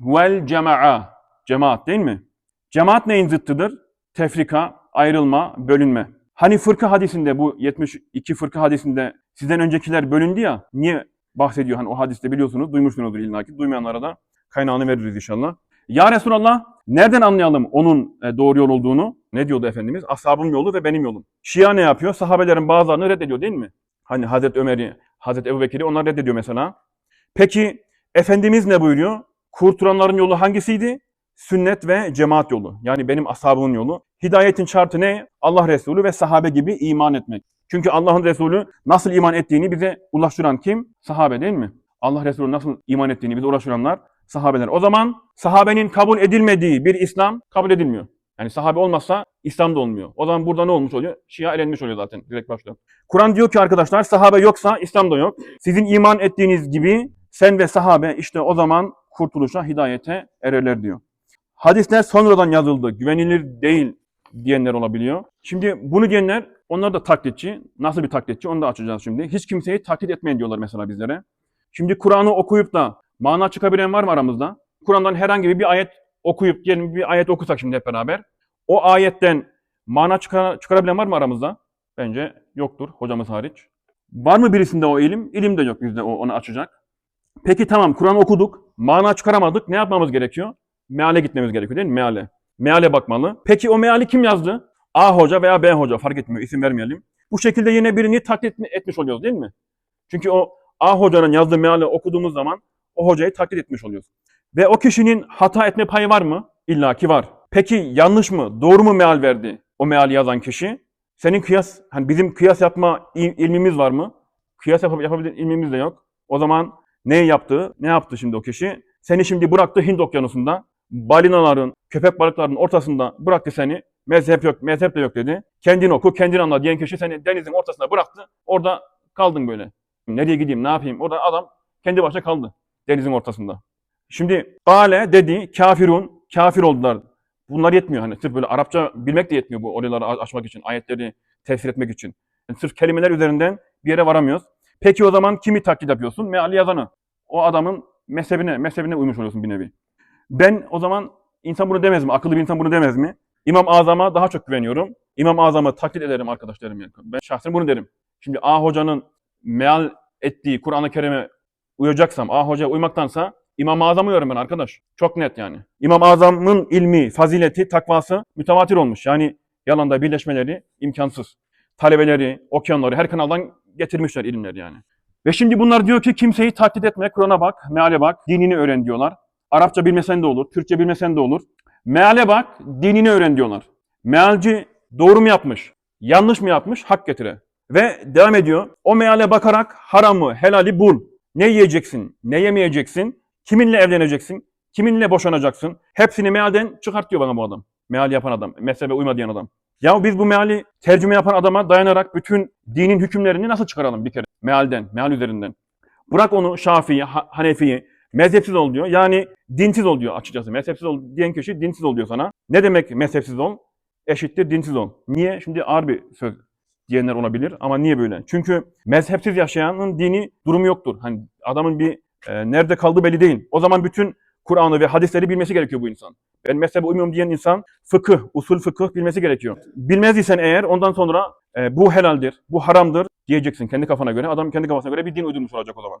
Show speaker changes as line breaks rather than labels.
Vel cema'a. Cemaat değil mi? Cemaat neyin zıttıdır? Tefrika, ayrılma, bölünme. Hani fırka hadisinde bu 72 fırka hadisinde sizden öncekiler bölündü ya. Niye bahsediyor? Hani o hadiste biliyorsunuz, duymuşsunuzdur illa ki. Duymayanlara da kaynağını veririz inşallah. Ya Resulallah nereden anlayalım onun e, doğru yol olduğunu? Ne diyordu Efendimiz? Ashabım yolu ve benim yolum. Şia ne yapıyor? Sahabelerin bazılarını reddediyor değil mi? Hani Hazreti Ömer'i, Hazreti Ebu Bekir'i onlar reddediyor mesela. Peki Efendimiz ne buyuruyor? Kurtulanların yolu hangisiydi? Sünnet ve cemaat yolu. Yani benim ashabımın yolu. Hidayetin şartı ne? Allah Resulü ve sahabe gibi iman etmek. Çünkü Allah'ın Resulü nasıl iman ettiğini bize ulaştıran kim? Sahabe değil mi? Allah Resulü nasıl iman ettiğini bize ulaştıranlar sahabeler. O zaman sahabenin kabul edilmediği bir İslam kabul edilmiyor. Yani sahabe olmazsa İslam da olmuyor. O zaman burada ne olmuş oluyor? Şia elenmiş oluyor zaten direkt başta. Kur'an diyor ki arkadaşlar sahabe yoksa İslam da yok. Sizin iman ettiğiniz gibi sen ve sahabe işte o zaman kurtuluşa, hidayete ererler diyor. Hadisler sonradan yazıldı, güvenilir değil diyenler olabiliyor. Şimdi bunu diyenler onlar da taklitçi. Nasıl bir taklitçi onu da açacağız şimdi. Hiç kimseyi taklit etmeyin diyorlar mesela bizlere. Şimdi Kur'an'ı okuyup da mana çıkabilen var mı aramızda? Kur'an'dan herhangi bir ayet okuyup diyelim bir ayet okusak şimdi hep beraber. O ayetten mana çıkar, çıkarabilen var mı aramızda? Bence yoktur hocamız hariç. Var mı birisinde o ilim? İlim de yok bizde o, onu açacak. Peki tamam Kur'an okuduk, mana çıkaramadık. Ne yapmamız gerekiyor? Meale gitmemiz gerekiyor değil mi? Meale. Meale bakmalı. Peki o meali kim yazdı? A hoca veya B hoca fark etmiyor isim vermeyelim. Bu şekilde yine birini taklit etmiş oluyoruz değil mi? Çünkü o A hocanın yazdığı meali okuduğumuz zaman o hocayı taklit etmiş oluyoruz. Ve o kişinin hata etme payı var mı? İlla ki var. Peki yanlış mı? Doğru mu meal verdi o meali yazan kişi? Senin kıyas, hani bizim kıyas yapma il- ilmimiz var mı? Kıyas yap ilmimiz de yok. O zaman ne yaptı? Ne yaptı şimdi o kişi? Seni şimdi bıraktı Hint okyanusunda. Balinaların, köpek balıklarının ortasında bıraktı seni. Mezhep yok, mezhep de yok dedi. Kendin oku, kendin anla diyen kişi seni denizin ortasına bıraktı. Orada kaldın böyle. Nereye gideyim, ne yapayım? Orada adam kendi başına kaldı denizin ortasında. Şimdi Gale dedi, kafirun, kafir oldular. Bunlar yetmiyor hani sırf böyle Arapça bilmek de yetmiyor bu oraları açmak için, ayetleri tefsir etmek için. Yani sırf kelimeler üzerinden bir yere varamıyoruz. Peki o zaman kimi taklit yapıyorsun? Meali yazanı. O adamın mezhebine, mezhebine uymuş oluyorsun bir nevi. Ben o zaman insan bunu demez mi? Akıllı bir insan bunu demez mi? İmam Azam'a daha çok güveniyorum. İmam Azam'ı taklit ederim arkadaşlarım. Yani. Ben şahsen bunu derim. Şimdi A hocanın meal ettiği Kur'an-ı Kerim'e uyacaksam, A hocaya uymaktansa İmam-ı Azam'ı uyuyorum ben arkadaş. Çok net yani. İmam-ı Azam'ın ilmi, fazileti, takvası mütevatir olmuş. Yani yalanda birleşmeleri imkansız. Talebeleri, okyanları her kanaldan getirmişler ilimleri yani. Ve şimdi bunlar diyor ki kimseyi taklit etme, Kur'an'a bak, meale bak, dinini öğren diyorlar. Arapça bilmesen de olur, Türkçe bilmesen de olur. Meale bak, dinini öğren diyorlar. Mealci doğru mu yapmış, yanlış mı yapmış, hak getire. Ve devam ediyor. O meale bakarak haramı, helali bul. Ne yiyeceksin, ne yemeyeceksin, kiminle evleneceksin, kiminle boşanacaksın. Hepsini mealden çıkart diyor bana bu adam. Meal yapan adam, mezhebe uyma diyen adam. Ya biz bu meali tercüme yapan adama dayanarak bütün dinin hükümlerini nasıl çıkaralım bir kere? Mealden, meal üzerinden. Bırak onu Şafii'yi, Ha- Hanefi'yi, mezhepsiz ol diyor. Yani dinsiz ol diyor açıkçası. Mezhepsiz ol diyen kişi dinsiz ol diyor sana. Ne demek mezhepsiz ol? Eşittir dinsiz ol. Niye? Şimdi ağır bir söz diyenler olabilir ama niye böyle? Çünkü mezhepsiz yaşayanın dini durumu yoktur. Hani adamın bir e, nerede kaldığı belli değil. O zaman bütün Kur'an'ı ve hadisleri bilmesi gerekiyor bu insan. Ben mezhebe uymuyorum diyen insan fıkıh, usul fıkıh bilmesi gerekiyor. Bilmez isen eğer ondan sonra e, bu helaldir, bu haramdır diyeceksin kendi kafana göre. Adam kendi kafasına göre bir din uydurmuş olacak o zaman.